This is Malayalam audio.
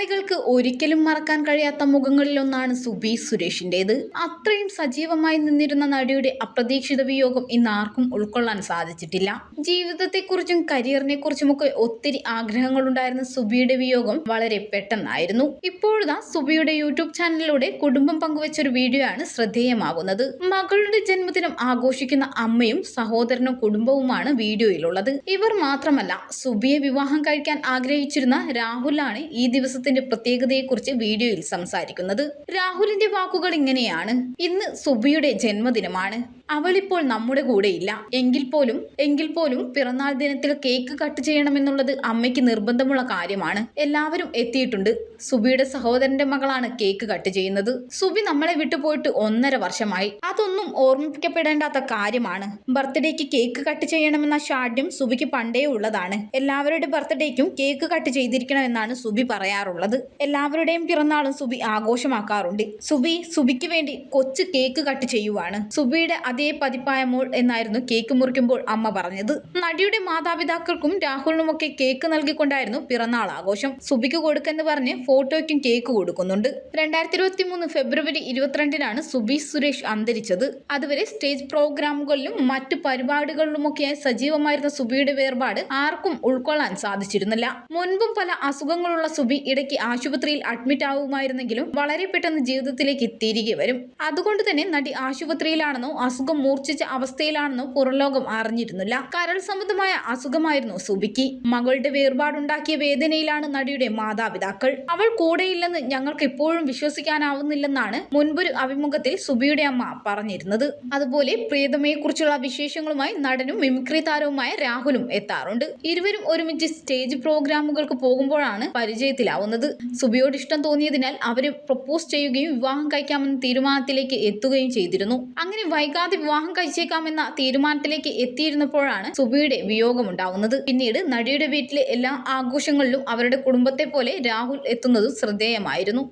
മലയാളികൾക്ക് ഒരിക്കലും മറക്കാൻ കഴിയാത്ത മുഖങ്ങളിലൊന്നാണ് സുബി സുരേഷിന്റേത് അത്രയും സജീവമായി നിന്നിരുന്ന നടിയുടെ അപ്രതീക്ഷിത വിയോഗം ഇന്ന് ആർക്കും ഉൾക്കൊള്ളാൻ സാധിച്ചിട്ടില്ല. ജീവിതത്തെക്കുറിച്ചും കരിയറിനെക്കുറിച്ചുമൊക്കെ ഒത്തിരി ആഗ്രഹങ്ങളുണ്ടായിരുന്ന സുബിയുടെ വിയോഗം വളരെ പെട്ടെന്നായിരുന്നു. ഇപ്പോഴതാ സുബിയുടെ യൂട്യൂബ് ചാനലിലൂടെ കുടുംബം പങ്കുവച്ചൊരു വീഡിയോ ആണ് ശ്രദ്ധേയമാകുന്നത് മകളുടെ ജന്മദിനം ആഘോഷിക്കുന്ന അമ്മയും സഹോദരനും കുടുംബവുമാണ് വീഡിയോയിലുള്ളത്. ഇവർ മാത്രമല്ല സുബിയെ വിവാഹം കഴിക്കാൻ ആഗ്രഹിച്ചിരുന്ന രാഹുലാണ് ഈ ദിവസത്തിന്റെ പ്രത്യേകതയെക്കുറിച്ച് വീഡിയോയിൽ സംസാരിക്കുന്നത് രാഹുലിന്റെ വാക്കുകൾ ഇങ്ങനെയാണ്. ഇന്ന് സുബിയുടെ ജന്മദിനമാണ്. അവളിപ്പോൾ നമ്മുടെ കൂടെയില്ല. എങ്കിൽ പോലും എങ്കിൽ പോലും പിറന്നാൾ ദിനത്തിൽ കേക്ക് കട്ട് ചെയ്യണമെന്നുള്ളത് അമ്മയ്ക്ക് നിർബന്ധമുള്ള കാര്യമാണ്. എല്ലാവരും എത്തിയിട്ടുണ്ട്. സുബിയുടെ സഹോദരന്റെ മകളാണ് കേക്ക് കട്ട് ചെയ്യുന്നത്. സുബി നമ്മളെ വിട്ടുപോയിട്ട് ഒന്നര വർഷമായി. അതൊന്നും ഓർമ്മിപ്പിക്കപ്പെടേണ്ടാത്ത കാര്യമാണ്. ബർത്ത്ഡേക്ക് കേക്ക് കട്ട് ചെയ്യണമെന്ന ഷാഡ്യം സുബിക്ക് പണ്ടേ ഉള്ളതാണ്. എല്ലാവരുടെ ബർത്ത്ഡേക്കും കേക്ക് കട്ട് ചെയ്തിരിക്കണമെന്നാണ് സുബി പറയാറുള്ളത്. എല്ലാവരുടെയും പിറന്നാളും സുബി ആഘോഷമാക്കാറുണ്ട്. സുബി സുബിക്ക് വേണ്ടി കൊച്ചു കേക്ക് കട്ട് ചെയ്യുവാണ്. സുബിയുടെ അതേ പതിപ്പായ മോൾ എന്നായിരുന്നു കേക്ക് മുറിക്കുമ്പോൾ അമ്മ പറഞ്ഞത്. നടിയുടെ മാതാപിതാക്കൾക്കും രാഹുലിനുമൊക്കെ കേക്ക് നൽകിക്കൊണ്ടായിരുന്നു പിറന്നാൾ ആഘോഷം. സുബിക്ക് കൊടുക്കെന്ന് പറഞ്ഞ് ഫോട്ടോയ്ക്കും കേക്ക് കൊടുക്കുന്നുണ്ട്. രണ്ടായിരത്തി ഇരുപത്തി മൂന്ന് ഫെബ്രുവരി ഇരുപത്തിരണ്ടിനാണ് സുബി സുരേഷ് അന്തരിച്ചത്. അതുവരെ സ്റ്റേജ് പ്രോഗ്രാമുകളിലും മറ്റു പരിപാടികളിലുമൊക്കെയായി സജീവമായിരുന്ന സുബിയുടെ വേർപാട് ആർക്കും ഉൾക്കൊള്ളാൻ സാധിച്ചിരുന്നില്ല. മുൻപും പല അസുഖങ്ങളുള്ള സുബി ഇടയ്ക്ക് ആശുപത്രിയിൽ അഡ്മിറ്റ് ആവുമായിരുന്നെങ്കിലും വളരെ പെട്ടെന്ന് ജീവിതത്തിലേക്ക് തിരികെ വരും. അതുകൊണ്ട് തന്നെ നടി ആശുപത്രിയിലാണെന്നോ അസുഖം മൂർച്ഛിച്ച അവസ്ഥയിലാണെന്നും പുറംലോകം അറിഞ്ഞിരുന്നില്ല. കരൾ സംബന്ധമായ അസുഖമായിരുന്നു സുബിക്ക്. മകളുടെ വേർപാടുണ്ടാക്കിയ വേദനയിലാണ് നടിയുടെ മാതാപിതാക്കൾ. അവൾ കൂടെയില്ലെന്ന് ഞങ്ങൾക്ക് ഇപ്പോഴും വിശ്വസിക്കാനാവുന്നില്ലെന്നാണ് മുൻപൊരു അഭിമുഖത്തിൽ സുബിയുടെ അമ്മ പറഞ്ഞിരുന്നത്. അതുപോലെ പ്രിയതമയെക്കുറിച്ചുള്ള വിശേഷങ്ങളുമായി നടനും മിമിക്രി താരവുമായ രാഹുലും എത്താറുണ്ട്. ഇരുവരും ഒരുമിച്ച് സ്റ്റേജ് പ്രോഗ്രാമുകൾക്ക് പോകുമ്പോഴാണ് പരിചയത്തിലാവുന്നത്. സുബിയോട് ഇഷ്ടം തോന്നിയതിനാൽ അവരെ പ്രപ്പോസ് ചെയ്യുകയും വിവാഹം കഴിക്കാമെന്ന തീരുമാനത്തിലേക്ക് എത്തുകയും ചെയ്തിരുന്നു. അങ്ങനെ വൈകാതെ വിവാഹം കഴിച്ചേക്കാമെന്ന തീരുമാനത്തിലേക്ക് എത്തിയിരുന്നപ്പോഴാണ് സുബിയുടെ വിയോഗമുണ്ടാവുന്നത് പിന്നീട് നടിയുടെ വീട്ടിലെ എല്ലാ ആഘോഷങ്ങളിലും അവരുടെ കുടുംബത്തെ പോലെ രാഹുൽ എത്തുന്നതും ശ്രദ്ധേയമായിരുന്നു.